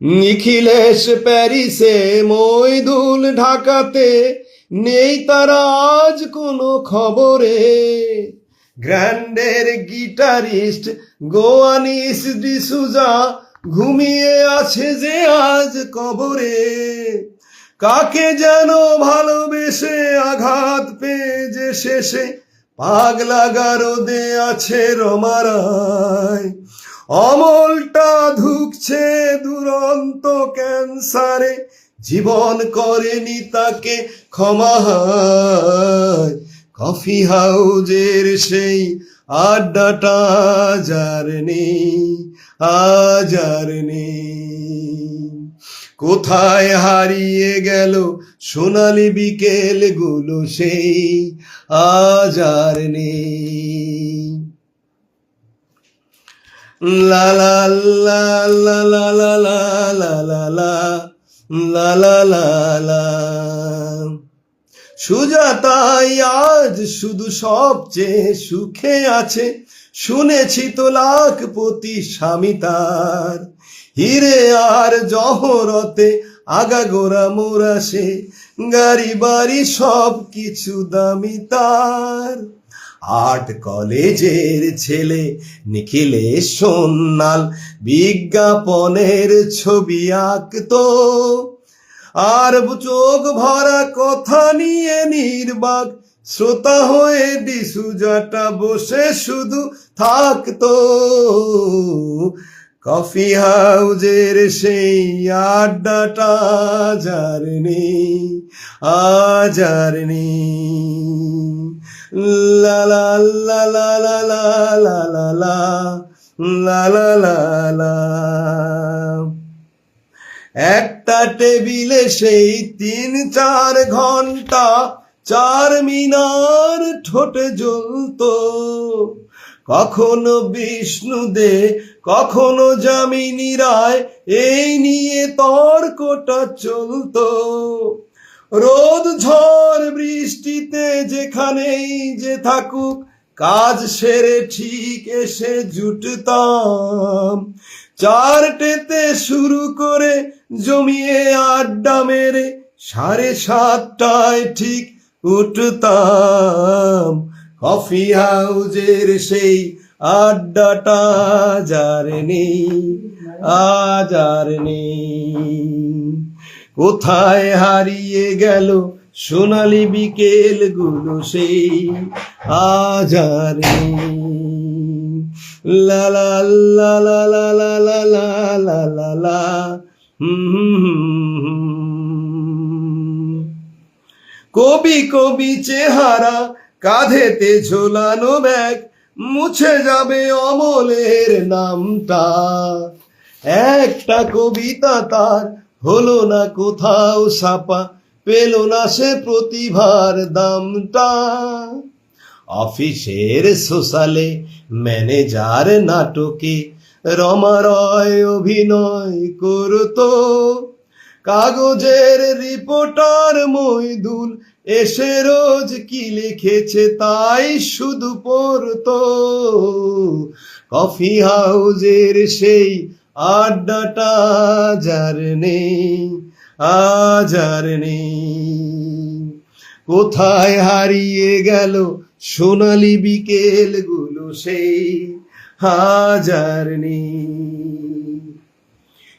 নিখিলেশ প্যারিসে মইদুল ঢাকাতে নেই তারা আজ কোনো খবরে। গ্র্যান্ডের গিটারিস্ট গোয়ানিস ডিসুজা ঘুমিয়ে আছে যে আজ কবরে। কাকে যেন ভালোবেসে আঘাত পেয়ে যে শেষে পাগলা গারদে আছে রমারায়। অমলটা ধুকছে দুরন্ত ক্যান্সারে। জীবন করেনি তাকে ক্ষমা। কফি হাউজের সেই আড্ডাটা যার নেই আজ আর নেই। কোথায় হারিয়ে গেল সোনালি বিকেলগুলো সেই আজ আর নেই। লা লা লা লা লা লা লা লা লা লা লা লা লা লা সুজাতাই আজ শুধু সবচেয়ে সুখে আছে শুনেছি তো লাখপতি স্বামী তার হিরে আর জহরতে আগাগোড়া মোরা সে গাড়ি বাড়ি সব কিছু দামি তার আর্ট কলেজের ছেলে নিখিলে সোনাল বিজ্ঞাপনের ছবি আঁকতো। আর চোখ ভরা কথা নিয়ে নির্বাক শ্রোতা হয়ে ডিসুজাটা বসে শুধু থাকতো। কফি হাউজের সেই আড্ডাটা যার নেই, আজ নেই। লা লা লা লা লা লা লা লা লা লা লা লা লা একটা টেবিলে সেই তিন, চার ঘণ্টা, চার মিনার ঠোঁটে জ্বলতো। কখনো বিষ্ণু দে কখনো যামিনী রায় এই নিয়ে তর্কটা চলতো। রোদ, ঝড়, বৃষ্টিতে যেখানেই যে থাকুক, কাজ সেরে ঠিক এসে জুটতাম। চারটেতে শুরু করে জমিয়ে আড্ডা মেরে সাড়ে সাতটায় ঠিক উঠতাম। কফি হাউজের সেই আড্ডাটা যার নেই, আজ আর নেই। কোথায় হারিয়ে গেল সোনালি বিকেলগুলো সেই আজ আর লা লা লা লা লা লা লা লা লা লা। কবি কবি চেহারা কাঁধেতে ঝোলানো ব্যাগ মুছে যাবে অমলের নামটা একটা কবিতা তার হলো না কোথাও ছাপা, পেল না সে প্রতিভার দামটা। অফিসের সোশ্যালে ম্যানেজার নাটকে রমারয় অভিনয় করতো। কাগজের রিপোর্টার মইদুল এসে রোজ কি লিখেছে তাই শুধু পড়তো। কফি হাউজের সেই আড্ডাটা যার নেই, আজ আর নেই। কোথায় হারিয়ে গেল সোনালি বিকেলগুলো সেই হাজার নেই।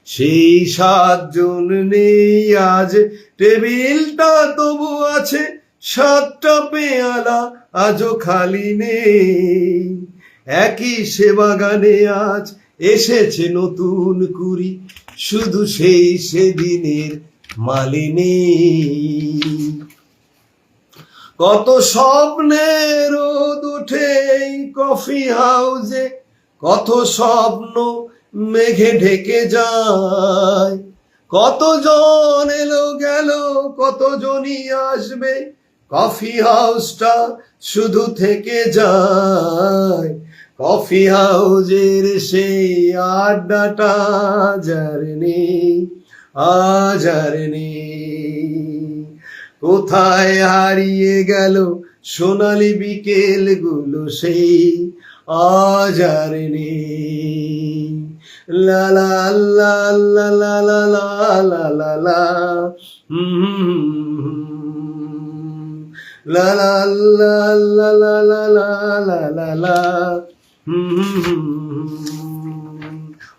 সেই সাতজন নেই, আজ টেবিলটা তবু আছে, সাতটা পেয়ালা আজও খালি নেই। একই সেবাগানে আজ এসেছে নতুন কুড়ি, শুধু সেই সেদিনের মালিনী। কত স্বপ্নের রোদ এই কফি হাউসে, কত স্বপ্ন মেঘে ঢেকে যায়। কতজন এলো গেল, কতজনই আসবে, কফি হাউসটা শুধু থেকে যায়। কফি হাউজের সেই আড্ডাটা যার নেই আজ নেই কোথায় হারিয়ে গেল সোনালি বিকেলগুলো সেই আজ আর নেই লা লা লা লা লা লা লা লা লা লা। লা লা লা লা লা লা লা।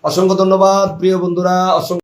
অসংখ্য ধন্যবাদ প্রিয় বন্ধুরা অসংখ্য